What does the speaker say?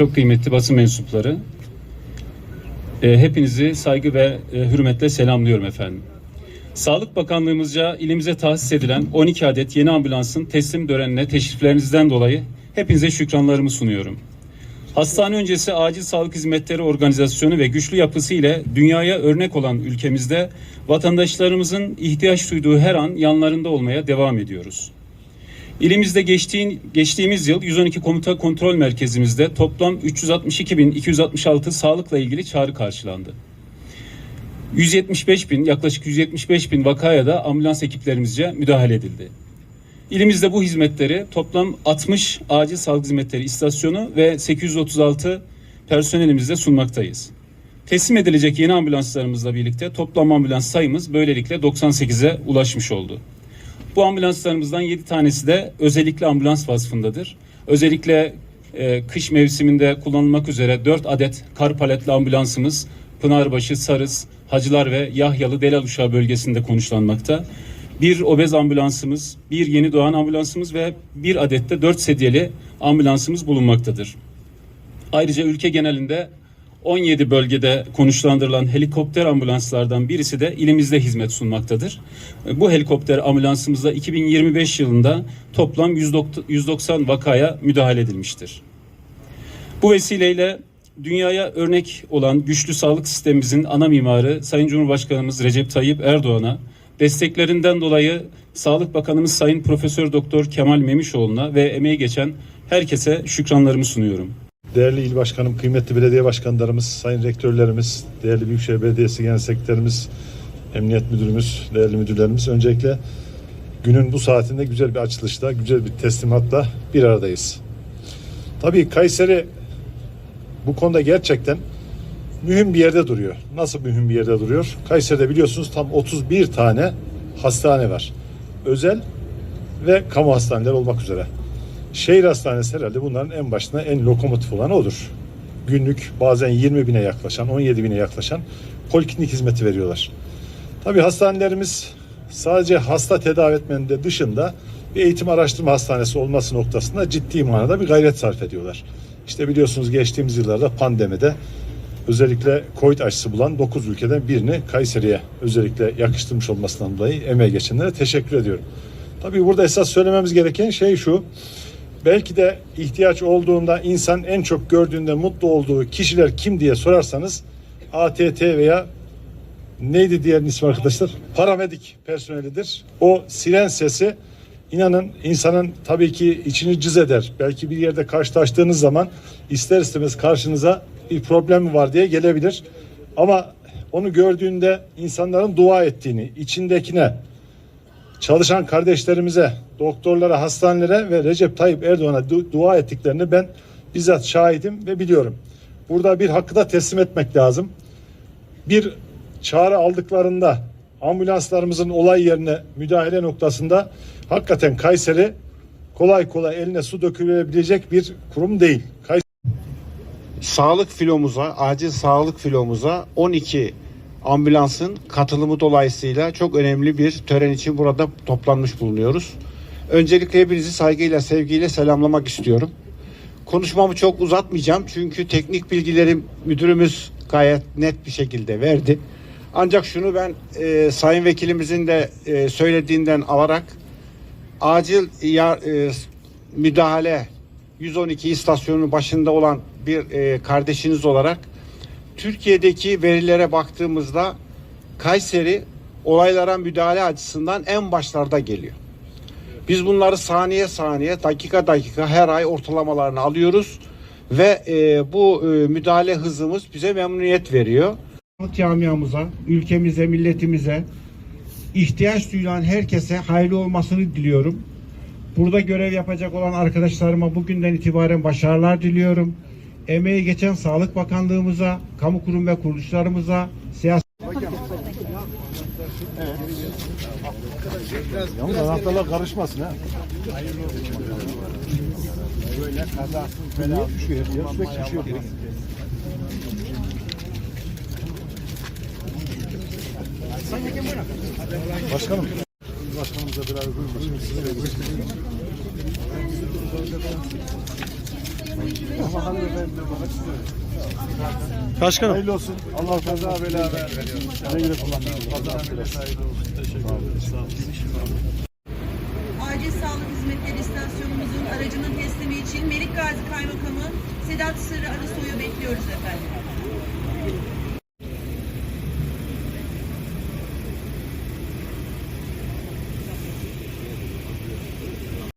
çok kıymetli basın mensupları. E, hepinizi saygı ve e, hürmetle selamlıyorum efendim. Sağlık Bakanlığımızca ilimize tahsis edilen 12 adet yeni ambulansın teslim törenine teşriflerinizden dolayı hepinize şükranlarımı sunuyorum. Hastane öncesi acil sağlık hizmetleri organizasyonu ve güçlü yapısı ile dünyaya örnek olan ülkemizde vatandaşlarımızın ihtiyaç duyduğu her an yanlarında olmaya devam ediyoruz. İlimizde geçtiğin, geçtiğimiz yıl 112 Komuta Kontrol Merkezimizde toplam 362.266 sağlıkla ilgili çağrı karşılandı. 175 bin, yaklaşık 175 bin vakaya da ambulans ekiplerimizce müdahale edildi. İlimizde bu hizmetleri toplam 60 acil sağlık hizmetleri istasyonu ve 836 personelimizle sunmaktayız. Teslim edilecek yeni ambulanslarımızla birlikte toplam ambulans sayımız böylelikle 98'e ulaşmış oldu. Bu ambulanslarımızdan 7 tanesi de özellikle ambulans vasfındadır. Özellikle e, kış mevsiminde kullanılmak üzere 4 adet kar paletli ambulansımız Pınarbaşı, Sarız, Hacılar ve Yahyalı Delaluşağı bölgesinde konuşlanmakta. Bir obez ambulansımız, bir yeni doğan ambulansımız ve bir adet de 4 sedyeli ambulansımız bulunmaktadır. Ayrıca ülke genelinde 17 bölgede konuşlandırılan helikopter ambulanslardan birisi de ilimizde hizmet sunmaktadır. Bu helikopter ambulansımızda 2025 yılında toplam 190 vakaya müdahale edilmiştir. Bu vesileyle dünyaya örnek olan güçlü sağlık sistemimizin ana mimarı Sayın Cumhurbaşkanımız Recep Tayyip Erdoğan'a desteklerinden dolayı Sağlık Bakanımız Sayın Profesör Doktor Kemal Memişoğlu'na ve emeği geçen herkese şükranlarımı sunuyorum. Değerli il başkanım, kıymetli belediye başkanlarımız, sayın rektörlerimiz, değerli Büyükşehir Belediyesi Genel Sekreterimiz, Emniyet Müdürümüz, değerli müdürlerimiz. Öncelikle günün bu saatinde güzel bir açılışta, güzel bir teslimatla bir aradayız. Tabii Kayseri bu konuda gerçekten mühim bir yerde duruyor. Nasıl mühim bir yerde duruyor? Kayseri'de biliyorsunuz tam 31 tane hastane var. Özel ve kamu hastaneleri olmak üzere. Şehir hastanesi herhalde bunların en başına en lokomotif olanı odur. Günlük bazen 20 bine yaklaşan, 17 bine yaklaşan poliklinik hizmeti veriyorlar. Tabii hastanelerimiz sadece hasta tedavi etmenin dışında bir eğitim araştırma hastanesi olması noktasında ciddi manada bir gayret sarf ediyorlar. İşte biliyorsunuz geçtiğimiz yıllarda pandemide özellikle Covid aşısı bulan 9 ülkeden birini Kayseri'ye özellikle yakıştırmış olmasından dolayı emeği geçenlere teşekkür ediyorum. Tabii burada esas söylememiz gereken şey şu. Belki de ihtiyaç olduğunda insan en çok gördüğünde mutlu olduğu kişiler kim diye sorarsanız ATT veya neydi diğer ismi arkadaşlar? Paramedik personelidir. O siren sesi inanın insanın tabii ki içini cız eder. Belki bir yerde karşılaştığınız zaman ister istemez karşınıza bir problem var diye gelebilir. Ama onu gördüğünde insanların dua ettiğini, içindekine, çalışan kardeşlerimize, doktorlara, hastanelere ve Recep Tayyip Erdoğan'a du- dua ettiklerini ben bizzat şahidim ve biliyorum. Burada bir hakkı da teslim etmek lazım. Bir çağrı aldıklarında ambulanslarımızın olay yerine müdahale noktasında hakikaten Kayseri kolay kolay eline su dökülebilecek bir kurum değil. Kayseri sağlık filomuza, acil sağlık filomuza 12 ambulansın katılımı dolayısıyla çok önemli bir tören için burada toplanmış bulunuyoruz. Öncelikle hepinizi saygıyla, sevgiyle selamlamak istiyorum. Konuşmamı çok uzatmayacağım çünkü teknik bilgilerim müdürümüz gayet net bir şekilde verdi. Ancak şunu ben e, sayın vekilimizin de e, söylediğinden alarak acil ya, e, müdahale 112 istasyonunun başında olan bir e, kardeşiniz olarak Türkiye'deki verilere baktığımızda Kayseri olaylara müdahale açısından en başlarda geliyor. Biz bunları saniye saniye, dakika dakika her ay ortalamalarını alıyoruz ve e, bu e, müdahale hızımız bize memnuniyet veriyor. Camiamıza, ülkemize, milletimize, ihtiyaç duyulan herkese hayırlı olmasını diliyorum. Burada görev yapacak olan arkadaşlarıma bugünden itibaren başarılar diliyorum. Emeği geçen Sağlık Bakanlığımıza, kamu kurum ve kuruluşlarımıza, siyasi Yalnız anahtarlar karışmasın ha. böyle kazasız Düşüyor, ya, sürekli düşüyor. Başkanım. Başkanımıza beraber buyurun. Başkanım sizi de buyurun. Başkanım. Hayırlı olsun. Allah kaza bela vermesin. Ne güle. Teşekkür ederim. Sağ olun. Acil Sağlık Hizmetleri istasyonumuzun aracının teslimi için Melik Gazi Kaymakamı Sedat Sırrı Arısoy'u bekliyoruz efendim.